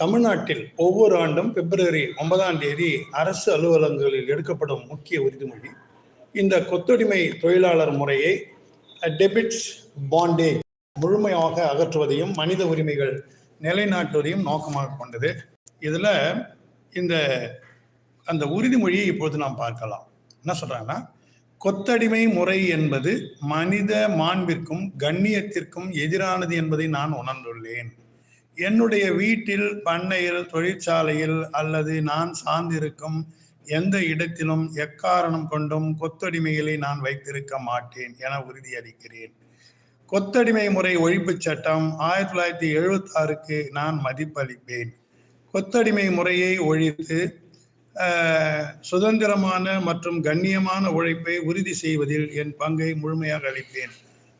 தமிழ்நாட்டில் ஒவ்வொரு ஆண்டும் பிப்ரவரி ஒன்பதாம் தேதி அரசு அலுவலகங்களில் எடுக்கப்படும் முக்கிய உறுதிமொழி. இந்த கொத்தடிமை தொழிலாளர் முறையை டெபிட்ஸ் பாண்டேஜ் முழுமையாக அகற்றுவதையும் மனித உரிமைகள் நிலைநாட்டுவதையும் நோக்கமாக கொண்டது. இதில் இந்த அந்த உறுதிமொழியை இப்போது நாம் பார்க்கலாம். என்ன சொல்கிறாங்கன்னா கொத்தடிமை முறை என்பது மனித மாண்பிற்கும் கண்ணியத்திற்கும் எதிரானது என்பதை நான் உணர்ந்துள்ளேன். என்னுடைய வீட்டில் பண்ணையில் தொழிற்சாலையில் அல்லது நான் சார்ந்திருக்கும் எந்த இடத்திலும் எக்காரணம் கொண்டும் கொத்தடிமைகளை நான் வைத்திருக்க மாட்டேன் என உறுதியளிக்கிறேன். கொத்தடிமை முறை ஒழிப்புச் சட்டம் ஆயிரத்தி தொள்ளாயிரத்தி எழுபத்தி ஆறுக்கு நான் மதிப்பளிப்பேன். கொத்தடிமை முறையை ஒழித்து சுதந்திரமான மற்றும் கண்ணியமான உழைப்பை உறுதி செய்வதில் என் பங்கை முழுமையாக அளிப்பேன்.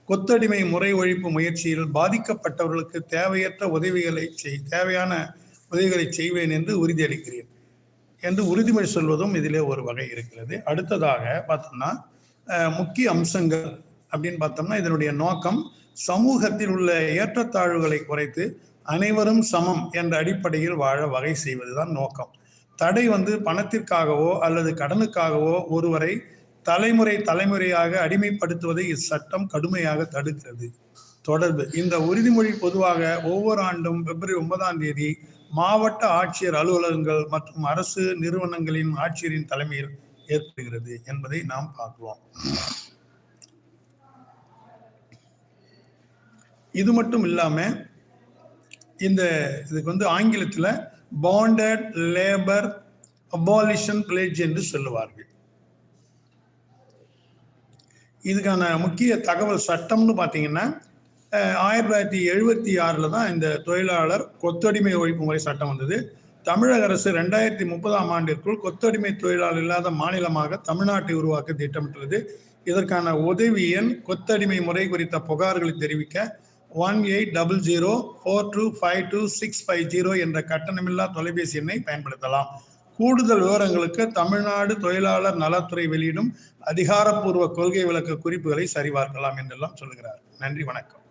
கொத்தடிமை முறை ஒழிப்பு முயற்சியில் பாதிக்கப்பட்டவர்களுக்கு தேவையற்ற உதவிகளை செய் தேவையான உதவிகளை செய்வேன் என்று உறுதியளிக்கிறேன். என்று உறுதிமொழி சொல்வதும் இதிலே ஒரு வகை இருக்கிறது. அடுத்ததாக பார்த்தோம்னா முக்கிய அம்சங்கள் அப்படின்னு பார்த்தோம்னா இதனுடைய நோக்கம் சமூகத்தில் உள்ள ஏற்றத்தாழ்வுகளை குறைத்து அனைவரும் சமம் என்ற அடிப்படையில் வாழ வகை செய்வதுதான் நோக்கம். தடை வந்து பணத்திற்காகவோ அல்லது கடனுக்காகவோ ஒருவரை தலைமுறை தலைமுறையாக அடிமைப்படுத்துவதை இச்சட்டம் கடுமையாக தடுக்கிறது. தொடர்பு. இந்த உறுதிமொழி பொதுவாக ஒவ்வொரு ஆண்டும் பிப்ரவரி ஒன்பதாம் தேதி மாவட்ட ஆட்சியர் அலுவலகங்கள் மற்றும் அரசு நிறுவனங்களின் ஆட்சியரின் தலைமையில் ஏற்படுகிறது என்பதை நாம் பார்க்கிறோம். இது மட்டும் இல்லாம இந்த இதுக்கு வந்து ஆங்கிலத்தில் பாண்டட் லேபர் அபாலிஷன் பிளேஜ் என்று சொல்லுவார்கள். இதுக்கான முக்கிய தகவல் சட்டம்னு பார்த்தீங்கன்னா ஆயிரத்தி தொள்ளாயிரத்தி எழுபத்தி ஆறில் தான் இந்த தொழிலாளர் கொத்தடிமை ஒழிப்பு முறை சட்டம் வந்தது. தமிழக அரசு ரெண்டாயிரத்தி முப்பதாம் ஆண்டிற்குள் கொத்தடிமை தொழிலாளர் இல்லாத மாநிலமாக தமிழ்நாட்டை உருவாக்க திட்டமிட்டுள்ளது. இதற்கான உதவி எண் கொத்தடிமை முறை குறித்த புகார்களை தெரிவிக்க one eight double zero four two five two six five zero என்ற கட்டணமில்லா தொலைபேசி எண்ணை பயன்படுத்தலாம். கூடுதல் விவரங்களுக்கு தமிழ்நாடு தொழிலாளர் நலத்துறை வெளியிடும் அதிகாரப்பூர்வ கொள்கை விளக்க குறிப்புகளை சரிபார்க்கலாம் என்றெல்லாம் சொல்கிறார் நன்றி வணக்கம்.